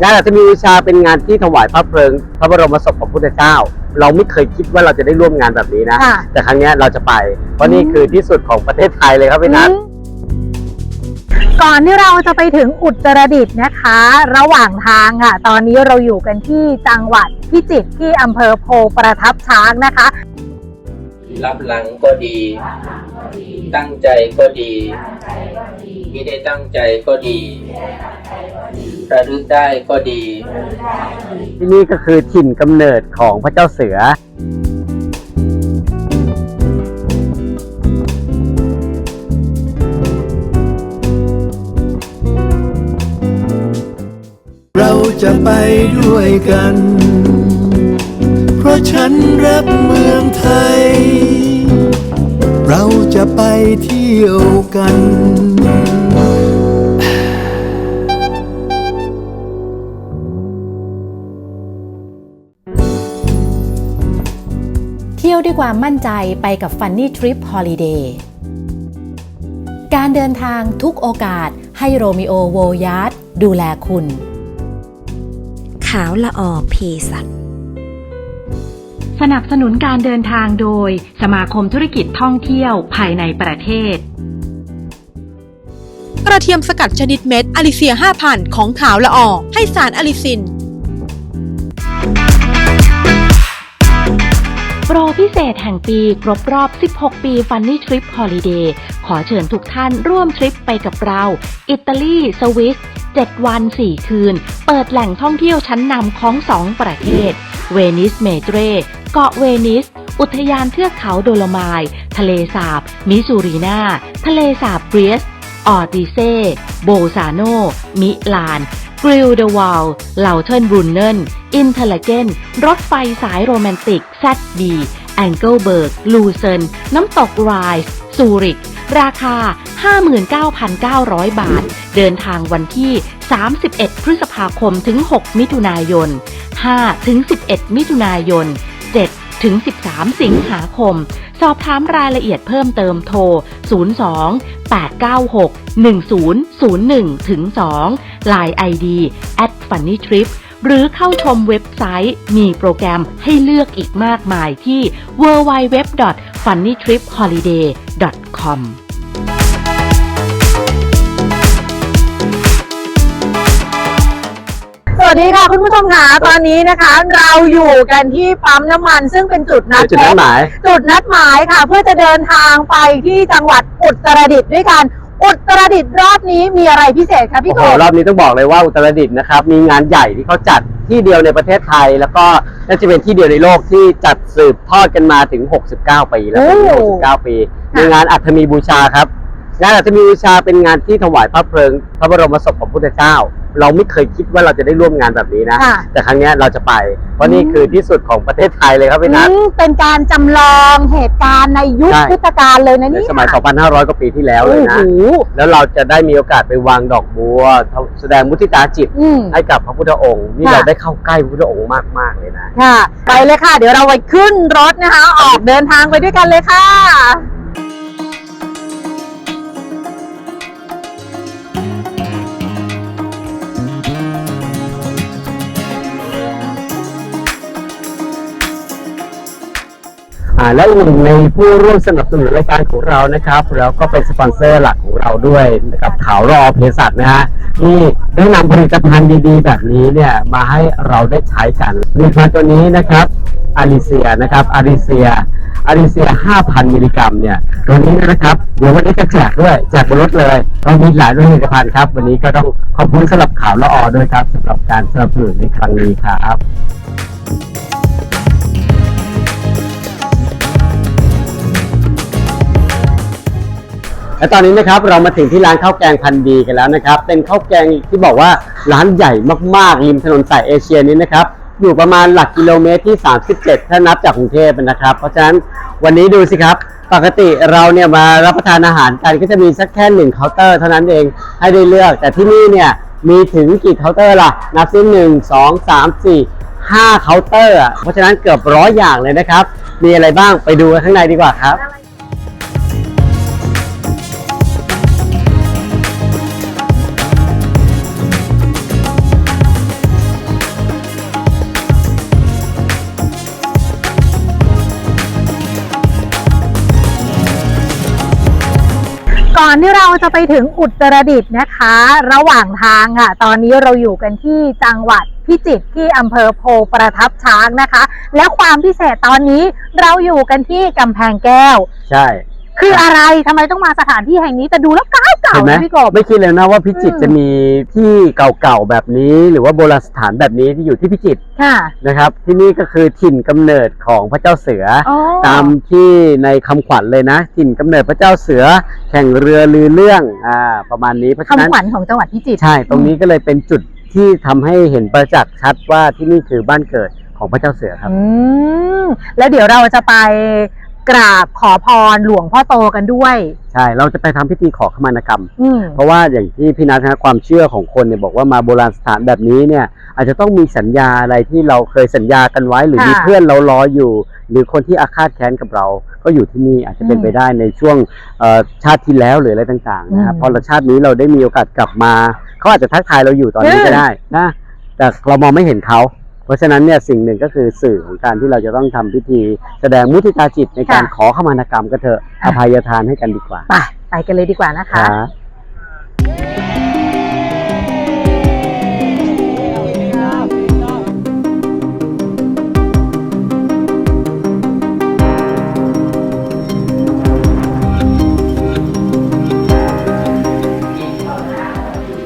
งานอาจจะมีวิชาเป็นงานที่ถวายพระเพลิง พระบรมศพของพุทธเจ้า เราไม่เคยคิดว่าเราจะได้ร่วมงานแบบนี้นะ ค่ะ แต่ครั้งเนี้ยเราจะไป เพราะนี่คือที่สุดของประเทศไทยเลยครับพี่นัทอืมก่อนที่เราจะไปถึงอุตรดิตถ์นะคะ ระหว่างทางค่ะ ตอนนี้เราอยู่กันที่จังหวัดพิจิตรที่อำเภอโพประทับช้างนะคะ รับหลังก็ดี ตั้งใจก็ดีไม่ได้ตั้งใจก็ดีระลึกได้ก็ดี ที่นี่ก็คือถิ่นกำเนิดของพระเจ้าเสือ เราจะไปด้วยกัน เพราะฉันรักเมืองไทย เราจะไปเที่ยวกัน เที่ยวด้วยความมั่นใจไปกับ Funny Trip Holiday การเดินทางทุกโอกาสให้โรมิโอโวยาร์ดดูแลคุณ ขาวละออเพสัต สนับสนุนการเดินทางโดยสมาคมธุรกิจท่องเที่ยวภายในประเทศ กระเทียมสกัดชนิดเม็ดอลิเซีย 5,000 ของขาวละออให้สารอลิซิน โปรพิเศษแห่งปีครบรอบ 16 ปี Funny Trip Holiday ขอเชิญทุกท่านร่วมทริปไปกับเรา อิตาลี สวิส 7 วัน 4 คืน เปิดแหล่งท่องเที่ยวชั้นนำของ 2 ประเทศ เวนิสเมเตร เกาะเวนิส อุทยานเทือกเขาโดโลไมายทะเลสาบ มิซูรีนา ทะเลสาบเบรียส ออติเซ โบซาโน มิลานกริลเดวาลเหล่าเทิร์นบรุนเนนอินเทลเกนรถไฟสายโรแมนติก แซดดีแองเกิลเบิร์ก ลูเซน น้ำตกไรส์ซูริก ราคา 59,900 บาท เดินทางวันที่ 31 พฤษภาคมถึง 6 มิถุนายน 5 ถึง 11 มิถุนายน 7 ถึง 13 สิงหาคม สอบถามรายละเอียดเพิ่มเติมโทร 02 896 1001 ถึง 2 Line ID at funny trip หรือเข้าชมเว็บไซต์มีโปรแกรมให้เลือกอีกมากมายที่ www.funnytripholiday.com สวัสดีค่ะคุณผู้ชมค่ะตอนนี้นะคะ เราอยู่กันที่ปั๊มน้ำมัน ซึ่งเป็นจุดนัดจุดนัดหมาย จุดนัดหมายค่ะ เพื่อจะเดินทางไปที่จังหวัดอุตรดิตถ์ด้วยกัน อุตรดิตถ์รอบนี้มีอะไรพิเศษคะพี่โอ้โกโหบรอบนี้ต้องบอกเลยว่าอุตรดิตถ์นะครับมีงานใหญ่ที่เขาจัดที่เดียวในประเทศไทย แล้วก็น่าจะเป็นที่เดียวในโลกที่จัดสืบทอดกันมาถึง 69 ปีแล้วเป็น69 ปีในงานอัฐมีบูชาครับ งานอัฐมีบูชาเป็นงานที่ถวายพระเพลิง พระบรมศพของพุทธเจ้า เราไม่เคยคิดว่าเราจะได้ร่วมงานแบบนี้นะ ค่ะ แต่ครั้งเนี้ยเราจะไป เพราะนี่คือที่สุดของประเทศไทยเลยครับพี่นัท อืมเป็นการจำลองเหตุการณ์ในยุคใช่ พุทธกาลเลยนะในเนี่ยสมัย 2,500 กว่าปีที่แล้วเลยนะ โอ้โหแล้วเราจะได้มีโอกาสไปวางดอกบัวแสดงมุทิตาจิต อืม ให้กับพระพุทธองค์ นี่ค่ะ เราได้เข้าใกล้พระพุทธองค์มาก ๆ เลยนะ ค่ะ ไปเลยค่ะ เดี๋ยวเราไปขึ้นรถนะคะ ออกเดินทางไปด้วยกันเลยค่ะ และหนึ่งในผู้ร่วมสนับสนุนรายการของเรานะครับ แล้วก็เป็นสปอนเซอร์หลักของเราด้วยนะครับขาวรอเภสัชนะฮะที่ได้นำผลิตภัณฑ์ดีๆ แบบนี้เนี่ยมาให้เราได้ใช้กันผลิตภัณฑ์ตัวนี้นะครับอาริเซียนะครับอาริเซียอาริเซีย 5,000 มิลลิกรัมเนี่ยตัวนี้นะครับ เดี๋ยววันนี้จะแจกด้วยแจกบนรถเลยเรามีหลายผลิตภัณฑ์ครับ วันนี้ก็ต้องขอบคุณสำหรับข่าวละออด้วยครับสำหรับการสนับสนุนในครั้งนี้ครับ และตอนนี้นะครับเรามาถึงที่ร้านข้าวแกงพันดีกันแล้วนะครับ เป็นข้าวแกงที่บอกว่าร้านใหญ่มากๆริมถนนสายเอเชียนี้นะครับอยู่ประมาณหลักกิโลเมตรที่ 37 ถ้านับจากกรุงเทพนะครับ เพราะฉะนั้นวันนี้ดูสิครับ ปกติเราเนี่ยมารับประทานอาหารกันก็จะมีสักแค่หนึ่งเคาน์เตอร์เท่านั้นเองให้ได้เลือก แต่ที่นี่เนี่ยมีถึงกี่เคาน์เตอร์ล่ะ นับซิหนึ่งสองสามสี่ห้าเคาน์เตอร์ เพราะฉะนั้นเกือบร้อยอย่างเลยนะครับ มีอะไรบ้างไปดูข้างในดีกว่าครับ ก่อนที่เราจะไปถึงอุตรดิตถ์นะคะ ระหว่างทางค่ะ ตอนนี้เราอยู่กันที่จังหวัดพิจิตรที่อำเภอโพประทับช้างนะคะ แล้วความพิเศษตอนนี้เราอยู่กันที่กำแพงแก้ว ใช่ คืออะไรทำไมต้องมาสถานที่แห่งนี้แต่ดูแล้วเก่าเก่าเห็นไหมนะพี่กบ ไม่คิดเลยนะว่าพิจิตรอืม จะมีที่เก่าๆแบบนี้ หรือว่าโบราณสถานแบบนี้ที่อยู่ที่พิจิตรค่ะนะครับ ที่นี่ก็คือถิ่นกำเนิดของพระเจ้าเสือออ๋อตามที่ในคำขวัญเลยนะ ถิ่นกำเนิดพระเจ้าเสือแข่งเรือลือเรื่องอ่าประมาณนี้เพราะฉะนั้น คำขวัญของจังหวัดพิจิตร ใช่ตรงนี้ก็เลยเป็นจุดที่ทำให้เห็นประจักษ์ชัดว่าที่นี่คือบ้านเกิดของพระเจ้าเสือครับ อืมแล้วเดี๋ยวเราจะไป กราบขอพรหลวงพ่อโตกันด้วย ใช่เราจะไปทำพิธีขอขมานกรรม อืม เพราะว่าอย่างที่พี่นัทนะความเชื่อของคนเนี่ยบอกว่ามาโบราณสถานแบบนี้เนี่ย อาจจะต้องมีสัญญาอะไรที่เราเคยสัญญากันไว้ หรือค่ะมีเพื่อนเรารออยู่ หรือคนที่อาฆาตแค้นกับเรา ก็อยู่ที่นี่อาจจะเป็นอืมไปได้ในช่วงเอ่อชาติที่แล้วหรืออะไรต่างๆนะครับอืมพอเราชาตินี้เราได้มีโอกาสกลับมาเขาอาจจะทักทายเราอยู่ตอนนี้เออก็ได้นะแต่เรามองไม่เห็นเขา เพราะฉะนั้นเนี่ยสิ่งหนึ่งก็คือสื่อของการที่เราจะต้องทำพิธี แสดงมุทิตาจิตในการขอขมานกรรมก็เถอะอภัยทานให้กันดีกว่า ไปไปกันเลยดีกว่านะคะครับ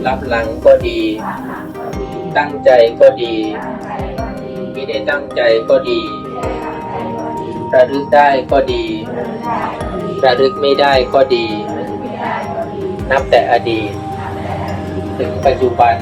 รับหลังก็ดี ตั้งใจก็ดี ไม่ได้ตั้งใจก็ดี ระลึกได้ก็ดี ระลึกไม่ได้ก็ดี นับแต่อดีต ถึงปัจจุบัน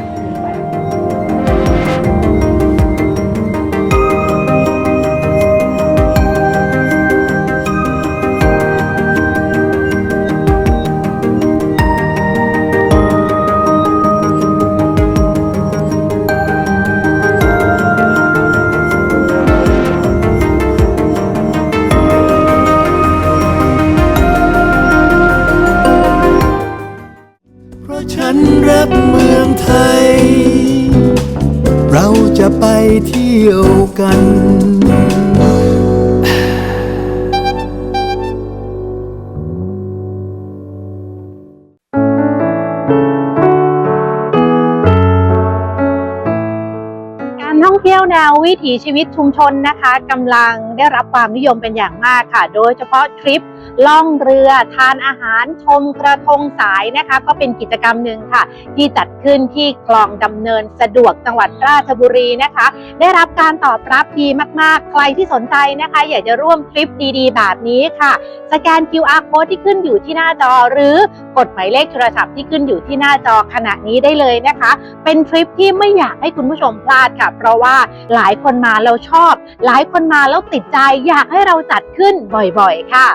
ไปเที่ยวกันการท่องเที่ยวแนววิถีชีวิตชุมชนนะคะกำลังได้รับความนิยมเป็นอย่างมากค่ะ โดยเฉพาะทริปล่องเรือทานอาหารชมกระทงสายนะคะ ก็เป็นกิจกรรมหนึ่งค่ะ ที่จัดขึ้นที่คลองดำเนินสะดวกจังหวัดราชบุรีนะคะ ได้รับการตอบรับดีมากๆ ใครที่สนใจนะคะ อยากจะร่วมทริปดีๆ แบบนี้ค่ะ สแกน QR code ที่ขึ้นอยู่ที่หน้าจอหรือกดหมายเลขโทรศัพท์ที่ขึ้นอยู่ที่หน้าจอขณะนี้ได้เลยนะคะ เป็นทริปที่ไม่อยากให้คุณผู้ชมพลาดค่ะ เพราะว่าหลายคนมาแล้วชอบ หลายคนมาแล้วติดใจอยากให้เราจัดขึ้นบ่อยๆ ค่ะ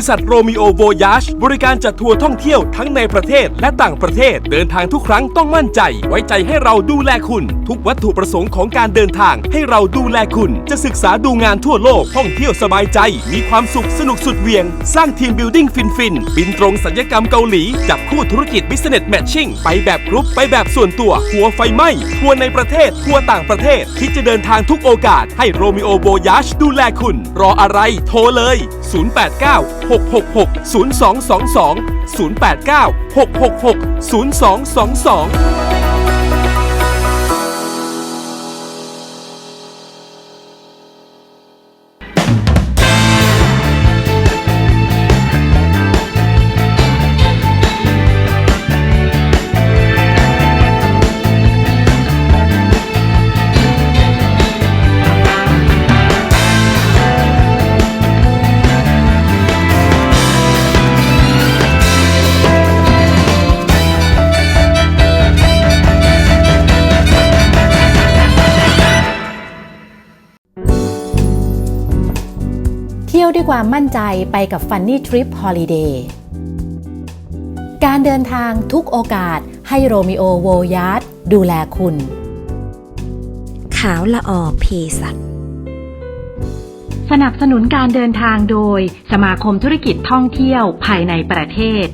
ริษัทโรมิโอโวยาชบริการจัดทัวร์ท่องเที่ยวทั้งในประเทศและต่างประเทศ เดินทางทุกครั้งต้องมั่นใจ ไว้ใจให้เราดูแลคุณ ทุกวัตถุประสงค์ของการเดินทาง ให้เราดูแลคุณ จะศึกษาดูงานทั่วโลกท่องเที่ยวสบายใจ มีความสุขสนุกสุดเวียง สร้างทีมบิวดิ้งฟินฟินบินตรงสัญญกรรมเกาหลีจับคู่ธุรกิจบิสเนสแมทชิ่งไปแบบกรุ๊ปไปแบบส่วนตัวทัวร์ไฟไหม้ทัวร์ในประเทศทัวร์ต่างประเทศที่จะเดินทางทุกโอกาสให้โรมิโอโวยาชดูแลคุณ รออะไร โทรเลย 089 666 0222 089 666 0222 ความมั่นใจไปกับ Funny Trip Holiday การเดินทางทุกโอกาสให้โรมิโอโวยาร์ดดูแลคุณ ขาวละออเพสัตสนับสนุนการเดินทางโดยสมาคมธุรกิจท่องเที่ยวภายในประเทศ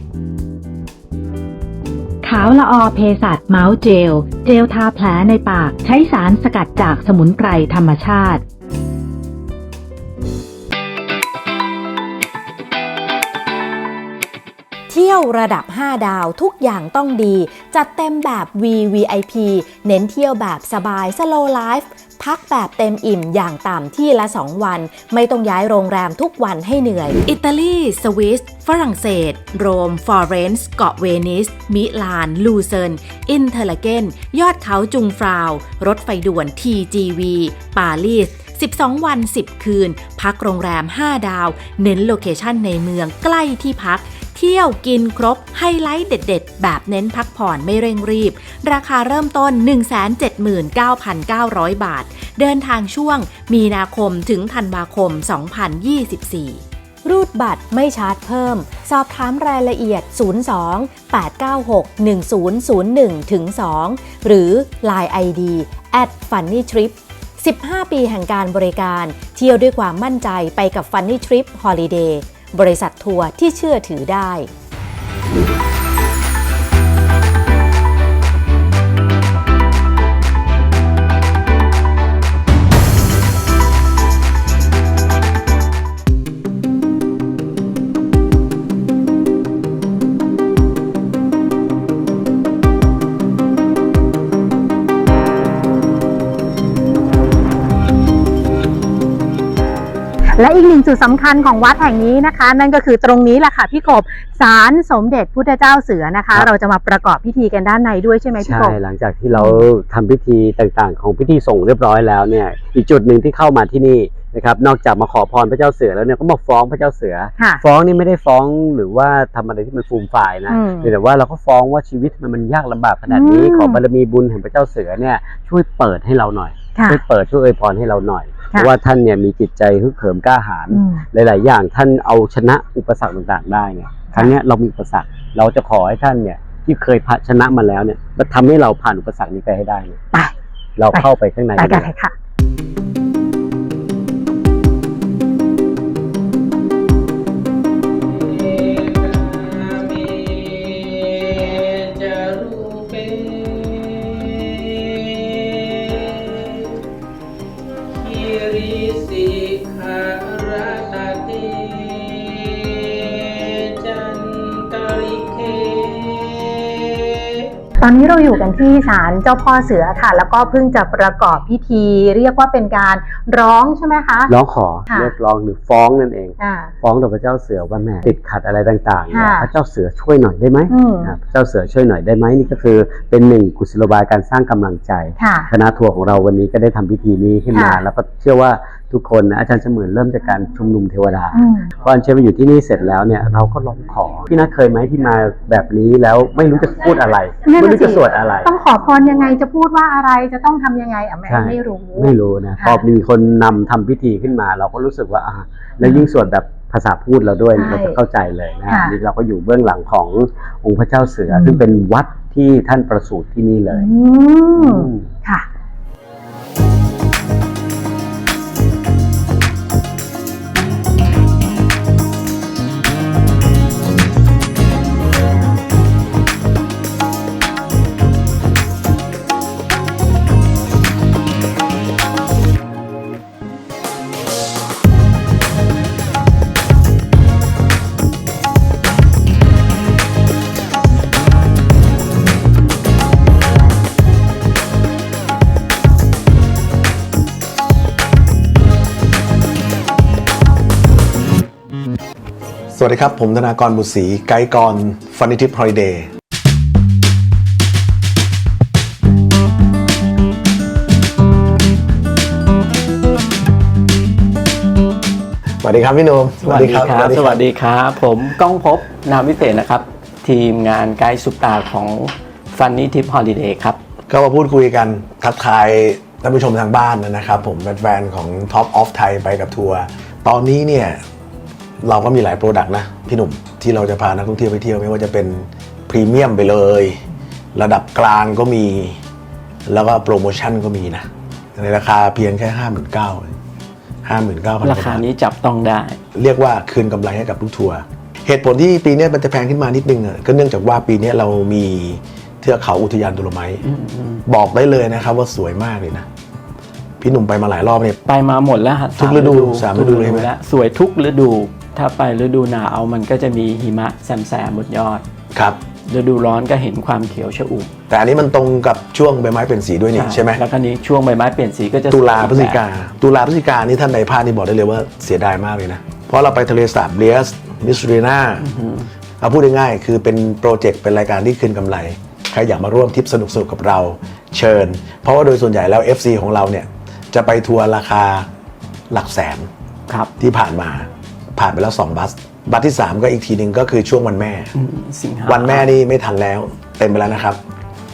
ขาวละออเพสัตเมาส์เจล เจลทาแผลในปากใช้สารสกัดจากสมุนไพรธรรมชาติ ที่ยวระดับ 5 ดาวทุกอย่างต้องดี จัดเต็มแบบ VVIP เน้นเที่ยวแบบสบาย Slow Life พักแบบเต็มอิ่มอย่างต่ำที่ละ 2 วัน ไม่ต้องย้ายโรงแรมทุกวันให้เหนื่อย อิตาลี สวิส ฝรั่งเศส โรม ฟลอเรนซ์ เกาะเวนิส มิลาน ลูเซิร์น อินเทอร์ลาเกน ยอดเขาจุงฟราว รถไฟด่วน TGV ปารีส12 วัน 10 คืน พักโรงแรม 5 ดาว เน้นโลเคชั่นในเมืองใกล้ที่พัก เที่ยวกินครบไฮไลท์เด็ด ๆ แบบเน้นพักผ่อนไม่เร่งรีบ ราคาเริ่มต้น 179,900 บาท เดินทางช่วงมีนาคมถึงธันวาคม 2024รูดบัตรไม่ชาร์จเพิ่ม สอบถามรายละเอียด 02 896 1001ถึง2หรือ Line ID at funny trip 15 ปีแห่งการบริการ เที่ยวด้วยความมั่นใจไปกับ Funny Trip Holiday บริษัททัวร์ที่เชื่อถือได้ และอีกหนึ่งจุดสำคัญของวัดแห่งนี้นะคะ นั่นก็คือตรงนี้แหละค่ะพี่กบศาลสมเด็จพุทธเจ้าเสือนะคะครับเราจะมาประกอบพิธีกันด้านในด้วยใช่ไหมพี่ใช่กบหลังจากที่เราทำพิธีต่างๆ ของพิธีส่งเรียบร้อยแล้วเนี่ยอีกจุดหนึ่งที่เข้ามาที่นี่นะครับนอกจากมาขอพรพระเจ้าเสือแล้วเนี่ยก็มาฟ้องพระเจ้าเสือค่ะฟ้องนี่ไม่ได้ฟ้องหรือว่าทำอะไรที่มันฟูมฝ่ายนะอืมเพียงแต่ว่าเราก็ฟ้องว่าชีวิตมันมันยากลำบากขนาดนี้อืมขอบารมีบุญแห่งพระเจ้าเสือเนี่ยช่วยเปิดให้เราหน่อยค่ะช่วยเปิดช่วยอวยพรให้เราหน่อย เพค่ะราะว่าท่านเนี่ยมีจิตใจฮึกเหิมกล้าหาญอืมหลาย ๆ อย่างท่านเอาชนะอุปสรรคต่างๆ ได้เนี่ยครั้งเนี้ยเรามีอุปสรรคเราจะขอให้ท่านเนี่ย ที่เคยชนะมาแล้วเนี่ยมาทำให้เราผ่านอุปสรรคนี้ไปให้ได้เนี่ยไปเราเข้าไปข้างในไปกันเลเลยยค่ะจะ อนนี้เราอยู่กันที่ศาลเจ้าพ่อเสือค่ะ แล้วก็เพิ่งจะประกอบพิธี เรียกว่าเป็นการร้องใช่ไหมคะ ร้องขอค่ะเรียกร้องหรือฟ้องนั่นเอง อ่า ฟ้องต่อพระเจ้าเสือว่าแม่ติดขัดอะไรต่างๆเนี่ยค่ะ พระเจ้าเสือช่วยหน่อยได้ไหมอืมอ่าพระเจ้าเสือช่วยหน่อยได้ไหมนี่ก็คือเป็นหนึ่งกุศโลบายการสร้างกำลังใจ ค่ะ คณะทัวร์ของเราวันนี้ก็ได้ทำพิธีนี้ขึ้นมา ค่ะแล้วก็เชื่อว่า ทุกคนนะอาจารย์เสมือนเริ่มจากการชุมนุมเทวดาอืมพออัญเชิญมาอยู่ที่นี่เสร็จแล้วเนี่ยเราก็ร้องขอพี่นัทเคยไหมที่มาแบบนี้แล้วไม่รู้จะพูดอะไรนั่นน่ะไม่รู้จะสิสวดอะไร ต้องขอพรยังไงจะพูดว่าอะไรจะต้องทำยังไงอะแม่ใช่ไม่รู้ไม่รู้นะค่ะพอมีคนนำทำพิธีขึ้นมา เราก็รู้สึกว่าอ่าแล้วยิ่งสวดแบบภาษาพูดเราด้วยใช่เราจะเข้าใจเลยนะค่ะนี่เราก็อยู่เบื้องหลังขององค์พระเจ้าเสืออมซึ่งเป็นวัดที่ท่านประสูติที่นี่เลยอืมอืมค่ะ วัสดีครับ ผมธนากรบุตรศรีไกด์กรฟันนิทิพฮอลิเดย์สวัสดีครับพี่หนุ่มสวัสดีครับ สวัสดีครับ ผมก้องภพบนามวิเศษนะครับ ทีมงานไกด์ซุปตาของ Funny Tip Holiday ครับ ก็มาพูดคุยกันทักทายท่านผู้ชมทางบ้านนะครับ ผมเป็นแฟนของ Top of Thai ไปกับทัวร์ตอนนี้เนี่ย เราก็มีหลายโปรดักต์นะพี่หนุ่มที่เราจะพานักท่องเที่ยวไปเที่ยวไม่ว่าจะเป็นพรีเมียมไปเลย ระดับกลางก็มี แล้วก็โปรโมชั่นก็มีนะ ในราคาเพียงแค่5 9 0 0 0ห้าหมื่นเก้าพันราคานี้จับต้องได้ เรียกว่าคืนกำไรให้กับลูกทัวร์เหตุผลที่ปีเนี้ยมันจะแพงขึ้นมานิดนึงอะก็เนื่องจากว่าปีเนี้ยเรามีเทือกเขาอุทยานโดโลไมท์บอกได้เลยนะครับว่าสวยมากเลยนะพี่หนุ่มไปมาหลายรอบเนี่ยไปมาหมดแล้วฮะทุกฤดูสามฤดูเลยไหมแล้วสวยทุกฤดู ถ้าไปฤดูหนาวมันก็จะมีหิมะแซมๆบนยอดครับฤดูร้อนก็เห็นความเขียวชอุ่มแต่อันนี้มันตรงกับช่วงใบไม้เปลี่ยนสีด้วยนี่ใช่ไหมแล้วก็นี้ช่วงใบไม้เปลี่ยนสีก็จะตุลาสวยพฤศจิกาตุลาพฤศจิกานี่ท่านใดพลาดนี่บอกได้เลยว่าเสียดายมากเลยนะ เพราะเราไปทะเลสาบเลียสมิสเรนาเอาพูดง่ายๆคือเป็นโปรเจกต์เป็นรายการที่คืนกำไรใครอยากมาร่วมทริปสนุกๆกับเราเชิญ เพราะว่าโดยส่วนใหญ่แล้ว FC ของเราเนี่ยจะไปทัวร์ราคาหลักแสนครับที่ผ่านมา ผ่านไปแล้ว 2 บัส บัสที่ 3 ก็อีกทีหนึ่งก็คือช่วงวันแม่อืมสิงหาวันแม่นี่ไม่ทันแล้ว เต็มไปแล้วนะครับ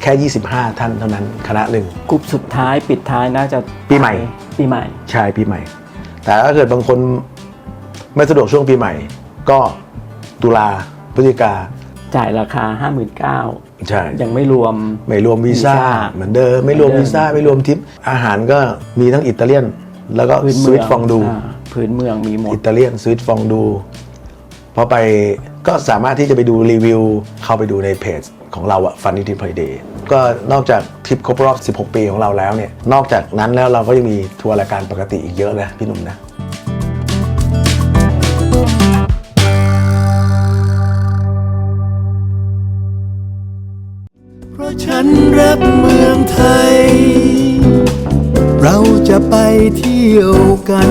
แค่ 25 ท่านเท่านั้นคณะหนึ่งกลุ่มสุดท้ายปิดท้ายน่าจะปีใหม่ ปีใหม่ ใช่ปีใหม่ แต่ถ้าเกิดบางคนไม่สะดวกช่วงปีใหม่ ก็ตุลาพฤศจิกาจ่ายราคา 59,000ใช่ ยังไม่รวม ไม่รวมวีซ่าวีซ่าเหมือนเดิม ไม่รวมเหมือนเดิมวีซ่า ไม่รวมทิป อาหารก็มีทั้งอิตาเลียน แล้วก็พื้นสเมืวิอตงฟองดูา พื้นเมืองมีหมด อิตาเลียนสวิตฟองดูพอไปก็สามารถที่จะไปดูรีวิว เข้าไปดูในเพจของเราอะ Funny Trip Holiday ก็นอกจากทริปครบรอบ 16 ปีของเราแล้วเนี่ย นอกจากนั้นแล้วเราก็ยังมีทัวร์รายการปกติอีกเยอะนะพี่หนุ่มนะเพราะฉันรักเมืองไทย เราจะไปเที่ยวกัน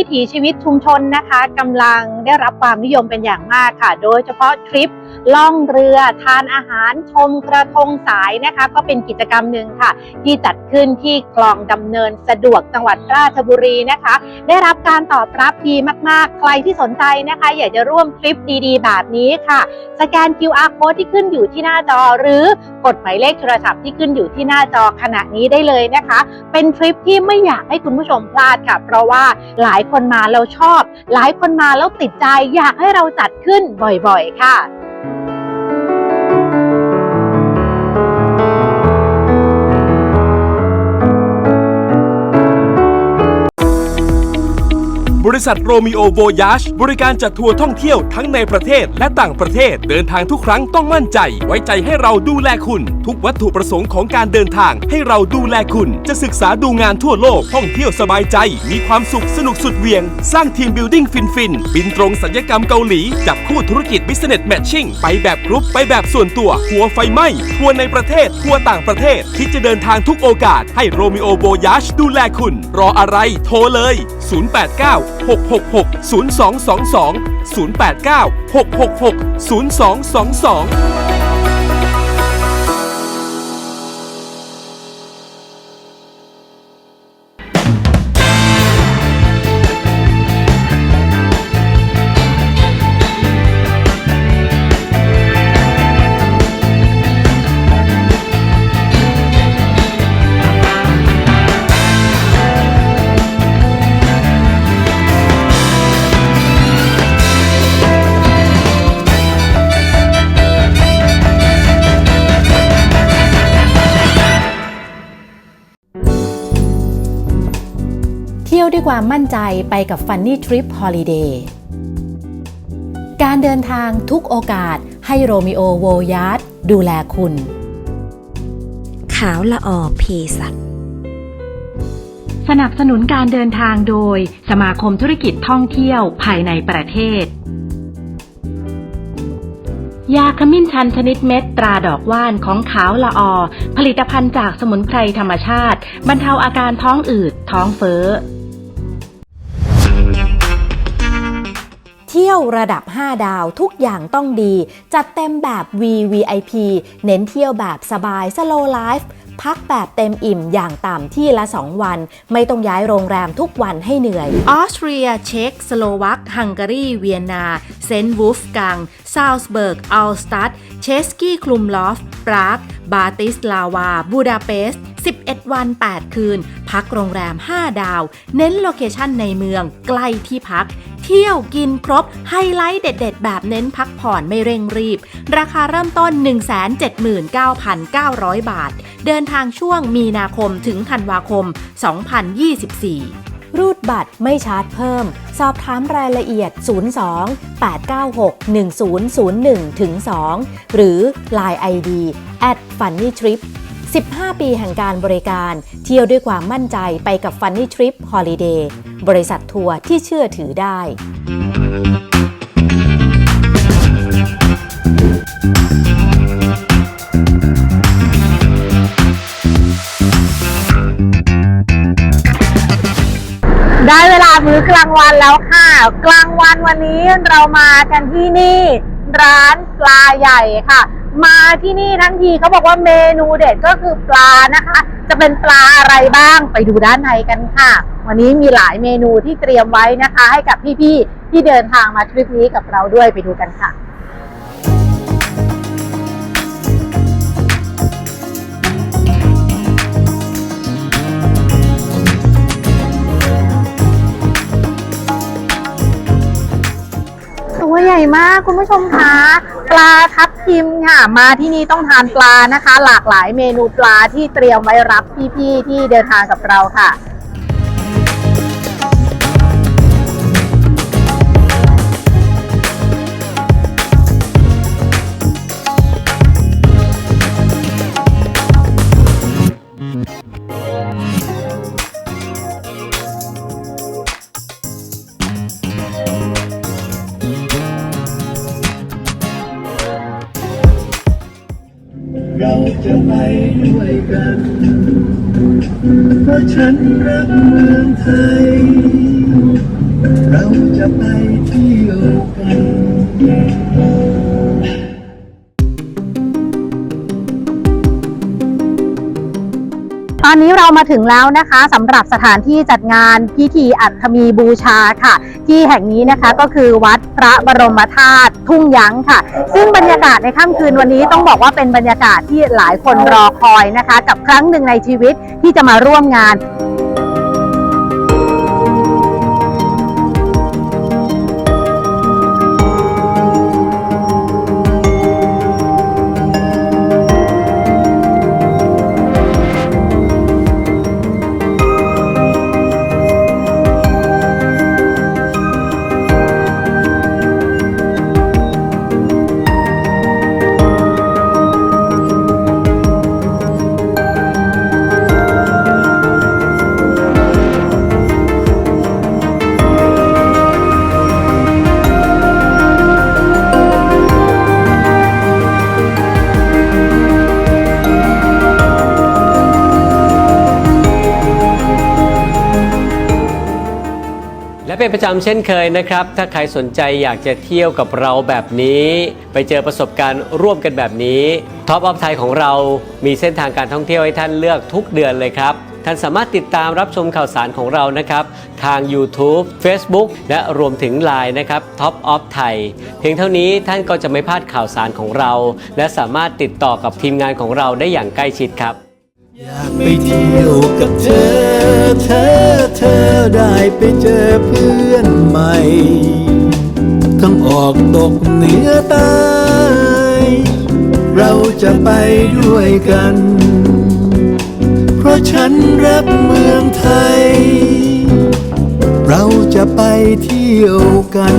วิถีชีวิตชุมชนนะคะกำลังได้รับความนิยมเป็นอย่างมากค่ะ โดยเฉพาะทริป ล่องเรือทานอาหารชมกระทงสายนะคะ ก็เป็นกิจกรรมหนึ่งค่ะ ที่จัดขึ้นที่คลองดำเนินสะดวกจังหวัดราชบุรีนะคะ ได้รับการตอบรับดีมาก ๆ ใครที่สนใจนะคะ อยากจะร่วมทริปดีๆ แบบนี้ค่ะ สแกน QR code ที่ขึ้นอยู่ที่หน้าจอหรือกดหมายเลขโทรศัพท์ที่ขึ้นอยู่ที่หน้าจอขณะนี้ได้เลยนะคะ เป็นทริปที่ไม่อยากให้คุณผู้ชมพลาดค่ะ เพราะว่าหลายคนมาแล้วชอบ หลายคนมาแล้วติดใจอยากให้เราจัดขึ้นบ่อยๆ ค่ะ บ ริษัทโรมิโอโวยาชบริการจัดทัวร์ท่องเที่ยวทั้งในประเทศและต่างประเทศ เดินทางทุกครั้งต้องมั่นใจ ไว้ใจให้เราดูแลคุณ ทุกวัตถุประสงค์ของการเดินทาง ให้เราดูแลคุณ จะศึกษาดูงานทั่วโลกท่องเที่ยวสบายใจ มีความสุขสนุกสุดเวียง สร้างทีมบิวดิ้งฟินฟินบินตรงสัญญกรรมเกาหลีจับคู่ธุรกิจ Business Matching ไปแบบกรุ๊ปไปแบบส่วนตัวทัวร์ไฟไหม้ทัวร์ในประเทศทัวร์ต่างประเทศคิดจะเดินทางทุกโอกาสให้โรมิโอโบยาชดูแลคุณ รออะไรโทรเลย 089 666 0222 089 666 0222 ยวด้วยความมั่นใจไปกับ Funny Trip Holiday การเดินทางทุกโอกาสให้โรมิโอโวยาร์ดดูแลคุณ ขาวละออเพสัตสนับสนุนการเดินทางโดยสมาคมธุรกิจท่องเที่ยวภายในประเทศ ยาขมิ้นชันชนิดเม็ดตราดอกว่านของขาวละออ ผลิตภัณฑ์จากสมุนไพรธรรมชาติ บรรเทาอาการท้องอืด ท้องเฟ้อ เที่ยวระดับ 5 ดาวทุกอย่างต้องดี จัดเต็มแบบ VVIP เน้นเที่ยวแบบสบาย Slow Life พักแบบเต็มอิ่มอย่างต่ำที่ละ 2 วัน ไม่ต้องย้ายโรงแรมทุกวันให้เหนื่อย ออสเตรีย เช็กสโลวัก ฮังการี เวียนนา เซนต์วูฟกัง ซาวส์เบิร์ก อัลสตัด เชสกี้ คลุมลอฟ ปราก บาติสลาวา บูดาเปสต์11 วัน 8 คืน พักโรงแรม 5 ดาว เน้นโลเคชั่นในเมือง ใกล้ที่พัก เที่ยวกินครบ ไฮไลท์เด็ด ๆ แบบเน้นพักผ่อนไม่เร่งรีบ ราคาเริ่มต้น 179,900 บาท เดินทางช่วงมีนาคมถึงธันวาคม 2024 รูดบัตรไม่ชาร์จเพิ่ม สอบถามรายละเอียด 02 896 1001ถึง2หรือ Line ID at funny trip 15 ปีแห่งการบริการ เที่ยวด้วยความมั่นใจไปกับ Funny Trip Holiday บริษัททัวร์ที่เชื่อถือได้ ได้เวลามื้อกลางวันแล้วค่ะ กลางวันวันนี้เรามากันที่นี่ ร้านปลาใหญ่ค่ะ มาที่นี่ทั้งทีเขาบอกว่าเมนูเด็ดก็คือปลานะคะ จะเป็นปลาอะไรบ้างไปดูด้านในกันค่ะ วันนี้มีหลายเมนูที่เตรียมไว้นะคะ ให้กับพี่ๆที่เดินทางมาทริปนี้กับเราด้วยไปดูกันค่ะตัวใหญ่มากคุณผู้ชมคะปลาทับ ทิมค่ะ มาที่นี่ต้องทานปลานะคะ หลากหลายเมนูปลาที่เตรียมไว้รับพี่ๆที่เดินทางกับเราค่ะ ไปด้วยกัน เพราะฉันรักเมืองไทย เราจะไปเที่ยวกัน อนนี้เรามาถึงแล้วนะคะสำหรับสถานที่จัดงานพิธีอัฐมีบูชาค่ะ ที่แห่งนี้นะคะก็คือวัดพระบรมธาตุทุ่งยั้งค่ะ ซึ่งบรรยากาศในค่ำคืนวันนี้ต้องบอกว่าเป็นบรรยากาศที่หลายคนรอคอยนะคะ กับครั้งหนึ่งในชีวิตที่จะมาร่วมงาน เป็นประจำเช่นเคยนะครับ ถ้าใครสนใจอยากจะเที่ยวกับเราแบบนี้ ไปเจอประสบการณ์ร่วมกันแบบนี้ท็อปออฟไทยของเรามีเส้นทางการท่องเที่ยวให้ท่านเลือกทุกเดือนเลยครับ ท่านสามารถติดตามรับชมข่าวสารของเรานะครับ ทาง YouTube Facebook และรวมถึง Line นะครับ Top of Thai เพียงเท่านี้ท่านก็จะไม่พลาดข่าวสารของเรา และสามารถติดต่อกับทีมงานของเราได้อย่างใกล้ชิดครับ อยากไปเที่ยวกับเธอ เธอ เธอได้ไปเจอเพื่อนใหม่ ทั้งออกตกเหนือใต้เราจะไปด้วยกัน เพราะฉันรักเมืองไทย เราจะไปเที่ยวกัน